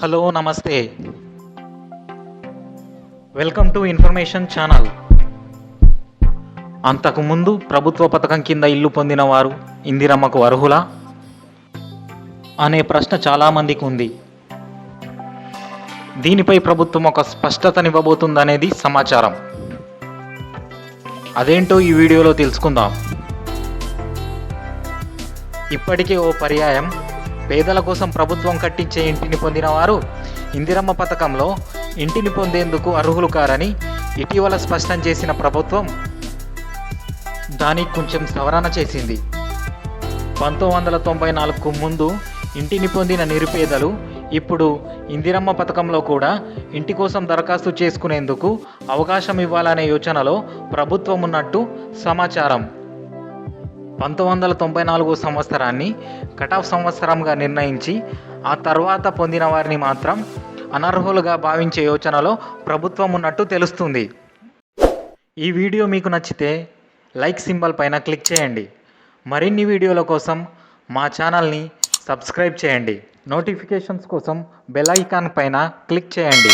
Hello నమస్తే. Welcome to information channel అంతకుముందు ప్రభుత్వ పథకం కింద ఇల్లు పొందిన వారు ఇందిరమ్మకు అర్హులా? అనే ప్రశ్న చాలామందికి ఉంది. దీనిపై ప్రభుత్వం ఒక స్పష్టతనివ్వబోతుందనేది సమాచారం. అదేంటో ఈ వీడియోలో తెలుసుకుందాం. ఇప్పటికే ఓ పర్యాయం పేదల కోసం ప్రభుత్వం కట్టించే ఇంటిని పొందిన వారు ఇందిరమ్మ పథకంలో ఇంటిని పొందేందుకు అర్హులు కారని ఇటీవల స్పష్టం చేసిన ప్రభుత్వం దానికి కొంచెం సవరణ చేసింది. పంతొమ్మిది వందల తొంభై నాలుగుకు ముందు ఇంటిని పొందిన నిరుపేదలు ఇప్పుడు ఇందిరమ్మ పథకంలో కూడా ఇంటి కోసం దరఖాస్తు చేసుకునేందుకు అవకాశం ఇవ్వాలనే యోచనలో ప్రభుత్వం ఉన్నట్టు సమాచారం. పంతొమ్మిది వందల తొంభై నాలుగో సంవత్సరాన్ని కటాఫ్ సంవత్సరంగా నిర్ణయించి ఆ తర్వాత పొందిన వారిని మాత్రం అనర్హులుగా భావించే యోచనలో ప్రభుత్వం ఉన్నట్టు తెలుస్తుంది. ఈ వీడియో మీకు నచ్చితే లైక్ సింబల్ పైన క్లిక్ చేయండి. మరిన్ని వీడియోల కోసం మా ఛానల్ని సబ్స్క్రైబ్ చేయండి. నోటిఫికేషన్స్ కోసం బెల్ ఐకాన్ పైన క్లిక్ చేయండి.